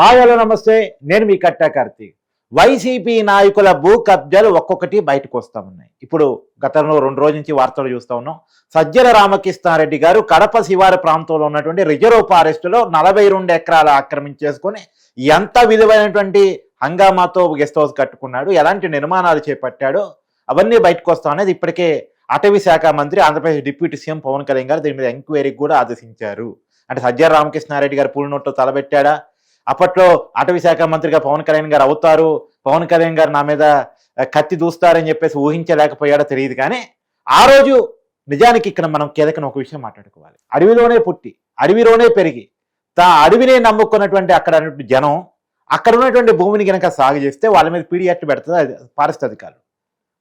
Hi hello నమస్తే. నేను మీ కట్టా Karthik. YCP నాయకుల భూ కబ్జాలు ఒక్కొక్కటి బయటకు వస్తా ఉన్నాయి ఇప్పుడు గతంలో రెండు రోజుల నుంచి వార్తలు చూస్తా ఉన్నాం. సజ్జల రామకృష్ణారెడ్డి గారు కడప శివారు ప్రాంతంలో ఉన్నటువంటి రిజర్వ్ ఫారెస్ట్లో నలభై రెండు ఎకరాలు ఆక్రమించేసుకొని ఎంత విలువైనటువంటి హంగామాతో గెస్ట్ హౌస్ కట్టుకున్నాడు ఎలాంటి నిర్మాణాలు చేపట్టాడో అవన్నీ బయటకు వస్తా అనేది ఇప్పటికే అటవీ శాఖ మంత్రి ఆంధ్రప్రదేశ్ డిప్యూటీ సీఎం పవన్ కళ్యాణ్ గారు దీని మీద ఎంక్వైరీకి కూడా ఆదేశించారు. అంటే సజ్జల రామకృష్ణారెడ్డి గారు పూలనోట్లో తలబెట్టాడా అప్పట్లో అటవీ శాఖ మంత్రిగా పవన్ కళ్యాణ్ గారు అవుతారు. పవన్ కళ్యాణ్ గారు నా మీద కత్తి దూస్తారని చెప్పేసి ఊహించలేకపోయాడో తెలియదు కానీ ఆ రోజు నిజానికి ఇక్కడ మనం కీలకన ఒక విషయం మాట్లాడుకోవాలి. అడవిలోనే పుట్టి అడవిలోనే పెరిగి తా అడవినే నమ్ముకున్నటువంటి అక్కడ జనం అక్కడ ఉన్నటువంటి భూమిని కనుక సాగు చేస్తే వాళ్ళ మీద పీడియట్ పెడుతుంది అది అధికారులు.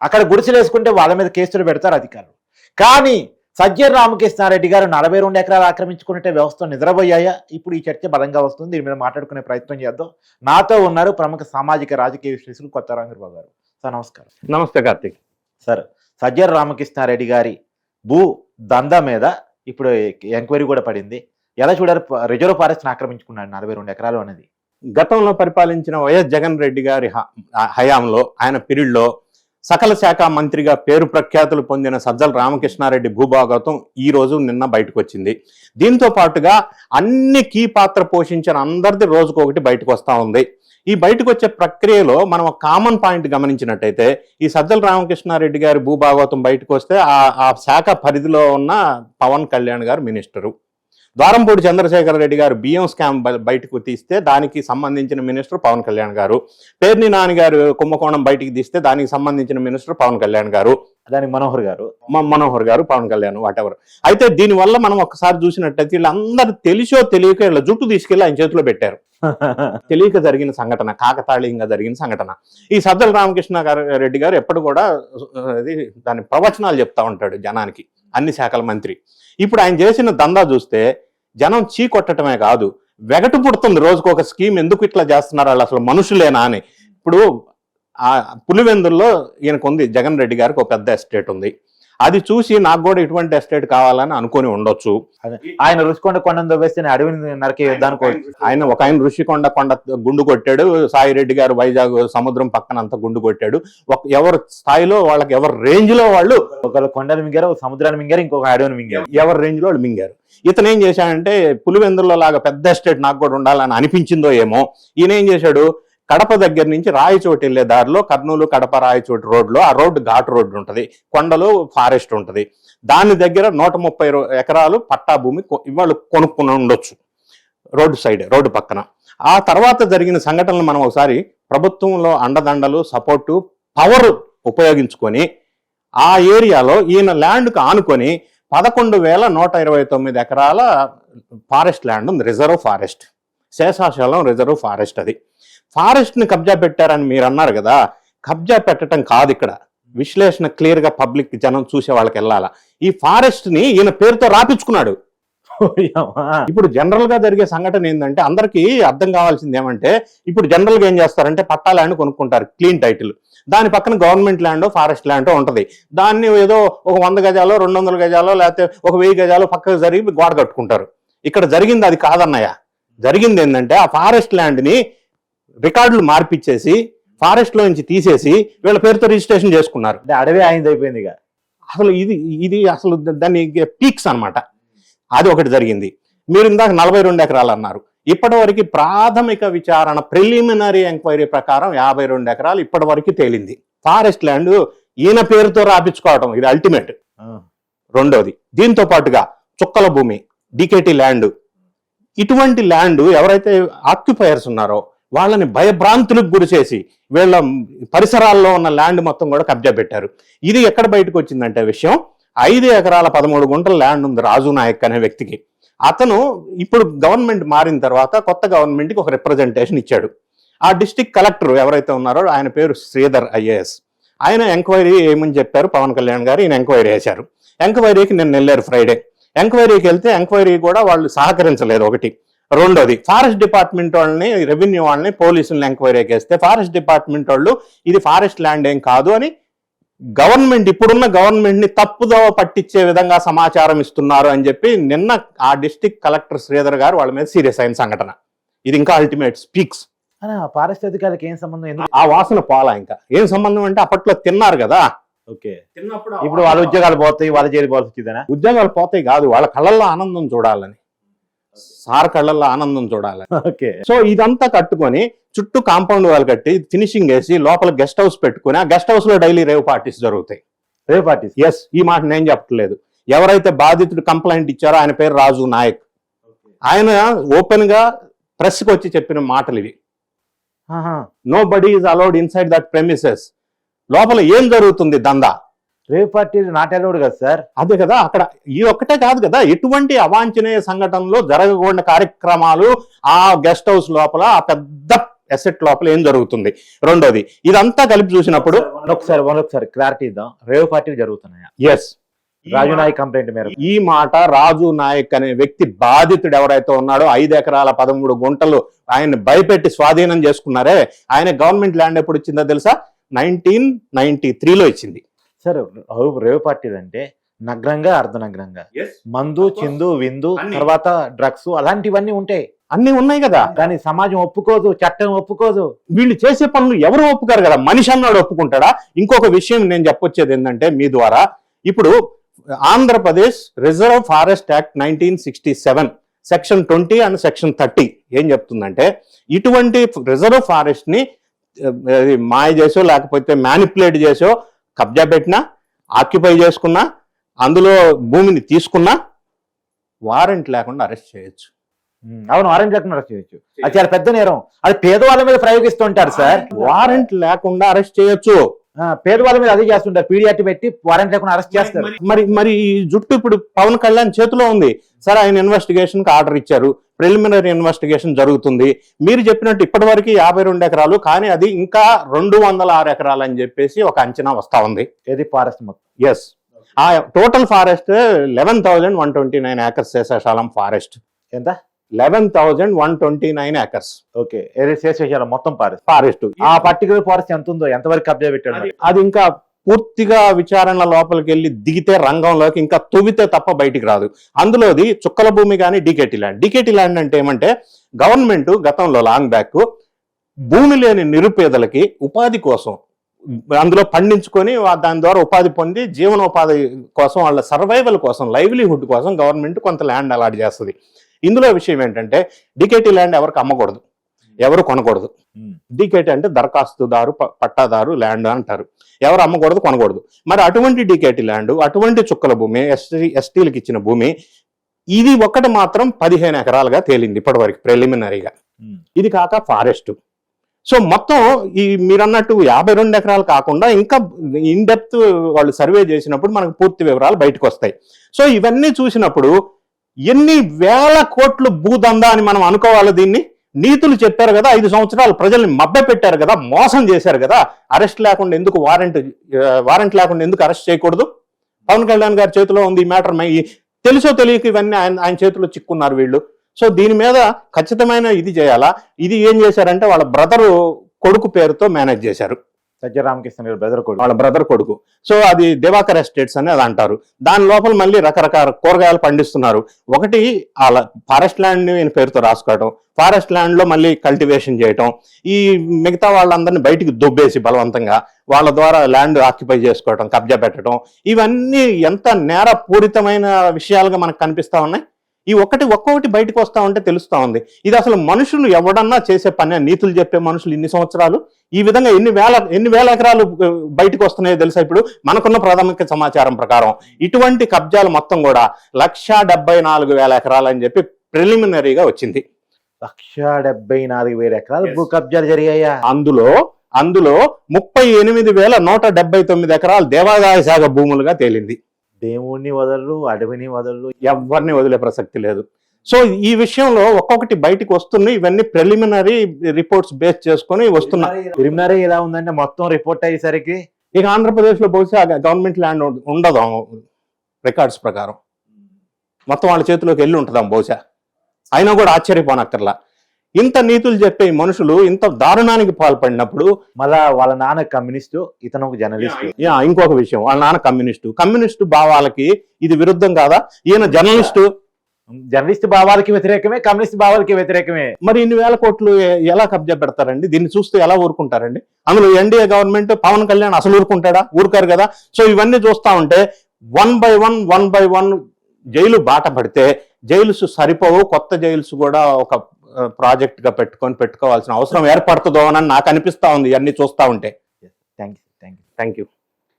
అక్కడ గుడిసెలు వేసుకుంటే వాళ్ళ మీద కేసులు పెడతారు అధికారులు. కానీ సజ్జన్ రామకృష్ణారెడ్డి గారు నలభై రెండు ఎకరాలు ఆక్రమించుకున్నట్టే వ్యవస్థ నిద్రపోయాయా? ఇప్పుడు ఈ చర్చ బలంగా వస్తుంది. దీని మీద మాట్లాడుకునే ప్రయత్నం చేద్దాం. నాతో ఉన్నారు ప్రముఖ సామాజిక రాజకీయ విశ్లేషకులు కొత్త రంగబాబు గారు. సార్ నమస్కారం. నమస్తే కార్తీక్. సార్ సజ్జన్ రామకృష్ణారెడ్డి గారి భూ దందా మీద ఇప్పుడు ఎంక్వైరీ కూడా పడింది. ఎలా చూడారు? రిజర్వ్ ఫారెస్ట్ ఆక్రమించుకున్నాడు నలభై రెండు ఎకరాలు అనేది. గతంలో పరిపాలించిన వైఎస్ జగన్ రెడ్డి గారి హయాంలో ఆయన పీరియడ్లో సకల శాఖ మంత్రిగా పేరు ప్రఖ్యాతులు పొందిన సజ్జల రామకృష్ణారెడ్డి భూభాగవతం ఈ రోజు నిన్న బయటకు వచ్చింది దీంతో పాటుగా అన్ని కీ పాత్ర పోషించిన అందరిది రోజుకొకటి బయటకు వస్తూ ఉంది. ఈ బయటకు వచ్చే ప్రక్రియలో మనం ఒక కామన్ పాయింట్ గమనించినట్టయితే ఈ సజ్జల రామకృష్ణారెడ్డి గారి భూభాగవతం బయటకు వస్తే ఆ ఆ శాఖ పరిధిలో ఉన్న పవన్ కళ్యాణ్ గారు మినిస్టరు. ద్వారంపూడి చంద్రశేఖర రెడ్డి గారు బియ్యం స్కామ్ బయటకు తీస్తే దానికి సంబంధించిన మినిస్టర్ పవన్ కళ్యాణ్ గారు. పేర్ని నాని గారు కుంభకోణం బయటికి తీస్తే దానికి సంబంధించిన మినిస్టర్ పవన్ కళ్యాణ్ గారు. దానికి మనోహర్ గారు. మనోహర్ గారు పవన్ కళ్యాణ్ వాట్ ఎవర్ అయితే దీనివల్ల మనం ఒకసారి చూసినట్టయితే వీళ్ళందరూ తెలిసో తెలియక వీళ్ళ జుట్టు తీసుకెళ్ళి ఆయన చేతిలో పెట్టారు. తెలియక జరిగిన సంఘటన కాకతాళీయంగా జరిగిన సంఘటన. ఈ సజ్జల రామకృష్ణ గారు రెడ్డి గారు ఎప్పుడు కూడా దాని ప్రవచనాలు చెప్తా ఉంటాడు జనానికి అన్ని శాఖల మంత్రి. ఇప్పుడు ఆయన చేసిన దందా చూస్తే జనం చీ కొట్టడమే కాదు. వెగటు పుడుతుంది. రోజుకు ఒక స్కీమ్ ఎందుకు ఇట్లా చేస్తున్నారు? వాళ్ళు అసలు మనుషులేనా అని. ఇప్పుడు ఆ పులివెందుల్లో ఈయనకు ఉంది జగన్ రెడ్డి గారికి ఒక పెద్ద ఎస్టేట్ ఉంది. అది చూసి నాకు కూడా ఇటువంటి ఎస్టేట్ కావాలని అనుకొని ఉండొచ్చు. ఆయన రుచికొండ కొండను దొబ్బేస్తే అడవిని నరికే ఆయన ఒక ఆయన ఋషికొండ కొండ గుండు కొట్టాడు. సాయి రెడ్డి గారు వైజాగ్ సముద్రం పక్కన అంత గుండు కొట్టాడు. ఒక ఎవరి స్థాయిలో వాళ్ళకి ఎవరి రేంజ్లో వాళ్ళు ఒకళ్ళు కొండలు మింగారు ఒక సముద్రాన్ని మింగారు ఇంకొక అడవిని మింగారు. ఎవరి రేంజ్లో వాళ్ళు మింగారు. ఇతను ఏం చేశాడంటే పులివెందుల్లో లాగా పెద్ద ఎస్టేట్ నాకు కూడా ఉండాలని అనిపించిందో ఏమో. ఈయన ఏం చేశాడు? కడప దగ్గర నుంచి రాయచోటి వెళ్ళే దారిలో కర్నూలు కడప రాయచోటి రోడ్లో ఆ రోడ్డు ఘాట్ రోడ్డు ఉంటుంది. కొండలు ఫారెస్ట్ ఉంటుంది. దాని దగ్గర నూట ముప్పై ఎకరాలు పట్టా భూమి ఇవాళ కొనుక్కుని ఉండొచ్చు. రోడ్డు సైడ్ రోడ్డు పక్కన. ఆ తర్వాత జరిగిన సంఘటనలు మనం ఒకసారి ప్రభుత్వంలో అండదండలు సపోర్టు పవర్ ఉపయోగించుకొని ఆ ఏరియాలో ఈయన ల్యాండ్కు ఆనుకొని పదకొండు వేల నూట ఇరవై తొమ్మిది ఎకరాల ఫారెస్ట్ ల్యాండ్ ఉంది reserve forest. Seshachalam reserve forest అది. ఫారెస్ట్ని కబ్జా పెట్టారని మీరు అన్నారు కదా కబ్జా పెట్టడం కాదు ఇక్కడ. విశ్లేషణ క్లియర్గా పబ్లిక్ జనం చూసే వాళ్ళకి వెళ్ళాలా. ఈ ఫారెస్ట్ని ఈయన పేరుతో రాపించుకున్నాడు. ఇప్పుడు జనరల్గా జరిగే సంఘటన ఏంటంటే అందరికీ అర్థం కావాల్సింది ఏమంటే ఇప్పుడు జనరల్గా ఏం చేస్తారంటే పట్టా ల్యాండ్ కొనుక్కుంటారు క్లీన్ టైటిల్. దాని పక్కన గవర్నమెంట్ ల్యాండ్ ఫారెస్ట్ ల్యాండ్ ఉంటది. దాన్ని ఏదో ఒక వంద గజాలో రెండు వందల గజాలో లేకపోతే ఒక వెయ్యి గజాలో పక్కకు జరిగి గోడ కట్టుకుంటారు. ఇక్కడ జరిగింది అది కాదన్నయ్య. జరిగింది ఏంటంటే ఆ ఫారెస్ట్ ల్యాండ్ని రికార్డులు మార్పిచ్చేసి ఫారెస్ట్లో నుంచి తీసేసి వీళ్ళ పేరుతో రిజిస్ట్రేషన్ చేసుకున్నారు. అడవి ఆయనది అయిపోయింది ఇక. అసలు ఇది ఇది అసలు దాన్ని పీక్స్ అన్నమాట. అది ఒకటి జరిగింది. మీరు ఇందాక నలభై రెండు ఎకరాలు అన్నారు. ఇప్పటివరకు ప్రాథమిక విచారణ ప్రిలిమినరీ ఎంక్వైరీ ప్రకారం యాభై రెండు ఎకరాలు ఇప్పటివరకు తేలింది. ఫారెస్ట్ ల్యాండ్ ఈయన పేరుతో రాపించుకోవడం ఇది అల్టిమేట్. రెండోది దీంతో పాటుగా చుక్కల భూమి డికేటి ల్యాండ్. ఇటువంటి ల్యాండ్ ఎవరైతే ఆక్యుపైయర్స్ ఉన్నారో వాళ్ళని భయభ్రాంతులకు గురి చేసి వీళ్ళ పరిసరాల్లో ఉన్న ల్యాండ్ మొత్తం కూడా కబ్జా పెట్టారు. ఇది ఎక్కడ బయటకు వచ్చిందంటే విషయం ఐదు ఎకరాల పదమూడు గుంటల ల్యాండ్ ఉంది రాజు నాయక్ అనే వ్యక్తికి. అతను ఇప్పుడు గవర్నమెంట్ మారిన తర్వాత కొత్త గవర్నమెంట్కి ఒక రిప్రజెంటేషన్ ఇచ్చాడు. ఆ డిస్టిక్ కలెక్టర్ ఎవరైతే ఉన్నారో ఆయన పేరు శ్రీధర్ ఐఏఎస్. ఆయన ఎంక్వైరీ ఏమని చెప్పారు? పవన్ కళ్యాణ్ గారు ఈయన ఎంక్వైరీ చేశారు. ఎంక్వైరీకి నేను వెళ్ళారు ఫ్రైడే. ఎంక్వైరీకి వెళ్తే ఎంక్వైరీ కూడా వాళ్ళు సహకరించలేదు ఒకటి. రెండోది ఫారెస్ట్ డిపార్ట్మెంట్ వాళ్ళని రెవెన్యూ వాళ్ళని పోలీసులను ఎంక్వైరీకి వేస్తే ఫారెస్ట్ డిపార్ట్మెంట్ వాళ్ళు ఇది ఫారెస్ట్ ల్యాండ్ ఏం కాదు అని గవర్నమెంట్ ఇప్పుడున్న గవర్నమెంట్ని తప్పుదోవ పట్టించే విధంగా సమాచారం ఇస్తున్నారు అని చెప్పి నిన్న ఆ డిస్టిక్ కలెక్టర్ శ్రీధర్ గారు వాళ్ళ మీద సీరియస్ అయిన సంఘటన. ఇది ఇంకా అల్టిమేట్ స్పీక్స్. ఫారెస్ట్ అధికారులకు ఏం సంబంధం? ఎందుకు? ఆ వాసన పోలా ఇంకా. ఏం సంబంధం అంటే అప్పట్లో తిన్నారు కదా. ఓకే. తిన్నప్పుడు ఇప్పుడు వాళ్ళ ఉద్యోగాలు పోతాయి వాళ్ళ జైలు పోవాల్సి ఉద్యోగాలు పోతాయి కాదు వాళ్ళ కళ్ళల్లో ఆనందం చూడాలని. సార్ కళ్ళల్లో ఆనందం చూడాలని ఓకే. సో ఇదంతా కట్టుకొని చుట్టూ కాంపౌండ్ వాళ్ళు కట్టి ఫినిషింగ్ వేసి లోపల గెస్ట్ హౌస్ పెట్టుకొని ఆ గెస్ట్ హౌస్లో డైలీ రేవ్ పార్టీస్ జరుగుతాయి. Rave parties? ఎస్ ఈ మాట నేను చెప్పట్లేదు. ఎవరైతే బాధితుడు కంప్లైంట్ ఇచ్చారో ఆయన పేరు రాజు నాయక్. ఆయన ఓపెన్గా ప్రెస్కి వచ్చి చెప్పిన మాటలు ఇవి. Nobody is allowed inside that premises లోపల ఏం జరుగుతుంది దందా? రేవ్ పార్టీ నాట్ అలౌడ్ కదా సార్? అదే కదా అక్కడ ఈ ఒక్కటే కాదు కదా ఎటువంటి అవాంఛనీయ సంఘటనలు జరగకూడని కార్యక్రమాలు ఆ గెస్ట్ హౌస్ లోపల ఆ పెద్ద ఎసెట్ లోపల ఏం జరుగుతుంది? రెండోది ఇదంతా కలిపి చూసినప్పుడు ఒకసారి ఒకసారి క్లారిటీ ఇద్దాం. రేవ్ పార్టీలు జరుగుతున్నాయా? ఎస్ రాజు నాయక్ కంప్లైంట్ మేరకు. ఈ మాట రాజు నాయక్ అనే వ్యక్తి బాధితుడు ఎవరైతే ఉన్నాడో ఐదు ఎకరాల పదమూడు గుంటలు ఆయన భయపెట్టి స్వాధీనం చేసుకున్నారే. ఆయన గవర్నమెంట్ ల్యాండ్ ఎప్పుడు ఇచ్చిందో తెలుసా? నైన్టీన్ నైన్టీ త్రీలో ఇచ్చింది. సార్ రేవ్ పార్టీలు అంటే నగ్నంగా అర్ధనగ్నంగా. మందు చిందు విందు. తర్వాత డ్రగ్స్ అలాంటివన్నీ ఉంటాయి. అన్ని ఉన్నాయి కదా? కానీ సమాజం ఒప్పుకోదు చట్టం ఒప్పుకోదు. వీళ్ళు చేసే పనులు ఎవరు ఒప్పుకారు కదా? మనిషి అన్నాడు ఒప్పుకుంటాడా? ఇంకొక విషయం నేను చెప్పొచ్చేది ఏంటంటే మీ ద్వారా. ఇప్పుడు Andhra Pradesh reserve forest act nineteen sixty seven section twenty and section thirty ఏం చెప్తుందంటే ఇటువంటి రిజర్వ్ ఫారెస్ట్ని మాయ చేసో లేకపోతే మ్యానిపులేట్ చేసో కబ్జా పెట్టినా ఆక్యుపై చేసుకున్నా అందులో భూమిని తీసుకున్నా వారెంట్ లేకుండా అరెస్ట్ చేయొచ్చు. అవును ఆరెంజ్ చట్టం అరెస్ట్ చేయొచ్చు. అది చాలా పెద్ద నేరం. అది పేదవాళ్ళ మీద ప్రయోగిస్తుంటారు సార్. వారెంట్ లేకుండా అరెస్ట్ చేయొచ్చు. పేదవాళ్ళ మీద అదే చేస్తుంటారు. పీడియాటి పెట్టి వారెంట్ లేకుండా అరెస్ట్ చేస్తారు. మరి మరి ఈ జుట్టు ఇప్పుడు పవన్ కళ్యాణ్ చేతిలో ఉంది. సరే ఆయన ఇన్వెస్టిగేషన్కి ఆర్డర్ ఇచ్చారు. ప్రిలిమినరీ ఇన్వెస్టిగేషన్ జరుగుతుంది. మీరు చెప్పినట్టు ఇప్పటి వరకు యాభై రెండు ఎకరాలు కానీ అది ఇంకా రెండు వందల ఆరు ఎకరాలు అని చెప్పేసి ఒక అంచనా వస్తా ఉంది. ఏది ఫారెస్ట్ మొత్తం? ఎస్ ఆ total forest eleven thousand one twenty nine acres Seshachalam forest. ఎంత? Eleven thousand one twenty nine acres okay. Seshachalam మొత్తం ఫారెస్ట్ ఫారెస్ట్ ఆ పర్టికులర్ ఫారెస్ట్ ఎంత ఉందో ఎంతవరకు కబ్జా పెట్టాడు? అది ఇంకా పూర్తిగా విచారణ లోపలికి వెళ్ళి దిగితే రంగంలోకి ఇంకా తొవితే తప్ప బయటికి రాదు. అందులోది చుక్కల భూమి కానీ డికేటి ల్యాండ్ డికేటి ల్యాండ్ అంటే ఏమంటే గవర్నమెంట్ గతంలో లాంగ్ బ్యాక్ భూమి లేని నిరుపేదలకి ఉపాధి కోసం అందులో పండించుకొని దాని ద్వారా ఉపాధి పొంది జీవనోపాధి కోసం వాళ్ళ సర్వైవల్ కోసం లైవ్లీహుడ్ కోసం గవర్నమెంట్ కొంత ల్యాండ్ అలాట్ చేస్తుంది. ఇందులో విషయం ఏంటంటే డికేటి ల్యాండ్ ఎవరికి అమ్మకూడదు. ఎవరు కొనకూడదు. డికేట్ అంటే దరఖాస్తుదారు పట్టాదారు ల్యాండ్ అంటారు. ఎవరు అమ్మకూడదు కొనకూడదు. మరి అటువంటి డికేటి ల్యాండ్ అటువంటి చుక్కల భూమి ఎస్టీ ఎస్టీలకు ఇచ్చిన భూమి ఇది ఒక్కటి మాత్రం పదిహేను ఎకరాలుగా తేలింది ఇప్పటివరకు ప్రిలిమినరీగా. ఇది కాక ఫారెస్ట్. సో మొత్తం ఈ మీరు అన్నట్టు యాభై రెండు ఎకరాలు కాకుండా ఇంకా ఇన్ డెప్త్ వాళ్ళు సర్వే చేసినప్పుడు మనకు పూర్తి వివరాలు బయటకు వస్తాయి. సో ఇవన్నీ చూసినప్పుడు ఎన్ని వేల కోట్లు భూదందా అని మనం అనుకోవాలి దీన్ని. నీతులు చెప్పారు కదా ఐదు సంవత్సరాలు ప్రజల్ని మబ్బె పెట్టారు కదా మోసం చేశారు కదా. అరెస్ట్ లేకుండా ఎందుకు వారెంట్ వారెంట్ లేకుండా ఎందుకు అరెస్ట్ చేయకూడదు? పవన్ కళ్యాణ్ గారి చేతిలో ఉంది ఈ మ్యాటర్ తెలుసో తెలియక ఇవన్నీ ఆయన ఆయన చేతిలో చిక్కున్నారు వీళ్ళు. సో దీని మీద ఖచ్చితమైన ఇది చేయాలా? ఇది ఏం చేశారంటే వాళ్ళ బ్రదరు కొడుకు పేరుతో మేనేజ్ చేశారు. సత్యరామకృష్ణ గారి బ్రదర్ కొడుకు. వాళ్ళ బ్రదర్ కొడుకు. సో అది దివాకర్ ఎస్టేట్స్ అని అది అంటారు. దాని లోపల మళ్ళీ రకరకాల కూరగాయలు పండిస్తున్నారు. ఒకటి అలా ఫారెస్ట్ ల్యాండ్ ఈయన పేరుతో రాసుకోవటం ఫారెస్ట్ ల్యాండ్లో మళ్ళీ కల్టివేషన్ చేయటం ఈ మిగతా వాళ్ళందరినీ బయటికి దొబ్బేసి బలవంతంగా వాళ్ళ ద్వారా ల్యాండ్ ఆక్యుపై చేసుకోవటం కబ్జా పెట్టడం ఇవన్నీ ఎంత నేరపూరితమైన విషయాలుగా మనకు కనిపిస్తా ఉన్నాయి? ఈ ఒక్కటి ఒక్కొక్కటి బయటకు వస్తా ఉంటే తెలుస్తా ఉంది. ఇది అసలు మనుషులు ఎవడన్నా చేసే పని. నీతులు చెప్పే మనుషులు ఇన్ని సంవత్సరాలు ఈ విధంగా ఎన్ని వేల ఎన్ని వేల ఎకరాలు బయటకు వస్తున్నాయో తెలుసా ఇప్పుడు? మనకున్న ప్రాథమిక సమాచారం ప్రకారం ఇటువంటి కబ్జాలు మొత్తం కూడా లక్షా డెబ్బై నాలుగు వేల ఎకరాలు అని చెప్పి ప్రిలిమినరీగా వచ్చింది. లక్ష డెబ్బై నాలుగు వేల ఎకరాలు. భూ కబ్జాలు జరిగాయా? అందులో అందులో ముప్పై ఎనిమిది వేల నూట డెబ్బై తొమ్మిది ఎకరాలు దేవాదాయ శాఖ భూములుగా తేలింది. దేవుణ్ణి వదలరు అడవిని వదలరు. ఎవరిని వదిలే ప్రసక్తి లేదు. సో ఈ విషయంలో ఒక్కొక్కటి బయటికి వస్తున్నాయి. ఇవన్నీ ప్రిలిమినరీ రిపోర్ట్స్ బేస్ చేసుకొని వస్తున్నాయి. ప్రిలిమినరీ ఎలా ఉందంటే మొత్తం రిపోర్ట్ అయ్యేసరికి ఇక ఆంధ్రప్రదేశ్లో బహుశా గవర్నమెంట్ ల్యాండ్ ఉండదు రికార్డ్స్ ప్రకారం. మొత్తం వాళ్ళ చేతిలోకి వెళ్ళి ఉంటుందాం బహుశా. అయినా కూడా ఆశ్చర్యపోనక్కర్లా. ఇంత నీతులు చెప్పే మనుషులు ఇంత దారుణానికి పాల్పడినప్పుడు మళ్ళా వాళ్ళ నాన్న కమ్యూనిస్టు ఇతను ఒక జర్నలిస్ట్. యా, ఇంకొక విషయం. వాళ్ళ నాన్న కమ్యూనిస్టు. కమ్యూనిస్టు భావాలకి ఇది విరుద్ధం కాదా? ఈయన జర్నలిస్టు. జర్నలిస్ట్ భావాలకి వ్యతిరేకమే కమ్యూనిస్ట్ భావాలకి వ్యతిరేకమే. మరి ఇన్ని వేల కోట్లు ఎలా కబ్జా పెడతారండి? దీన్ని చూస్తూ ఎలా ఊరుకుంటారండి? అందులో ఎన్డీఏ గవర్నమెంట్ పవన్ కళ్యాణ్ అసలు ఊరుకుంటాడా? ఊరుకారు కదా. సో ఇవన్నీ చూస్తా ఉంటే one by one one by one jail బాట పడితే జైలుస్ సరిపోవు కొత్త జైలుస్ కూడా ఒక ప్రాజెక్ట్గా పెట్టుకొని పెట్టుకోవాల్సిన అవసరం ఏర్పడుతుందో అని నాకు అనిపిస్తా ఉంది. ఇవన్నీ చూస్తా ఉంటే. Thank you thank you thank you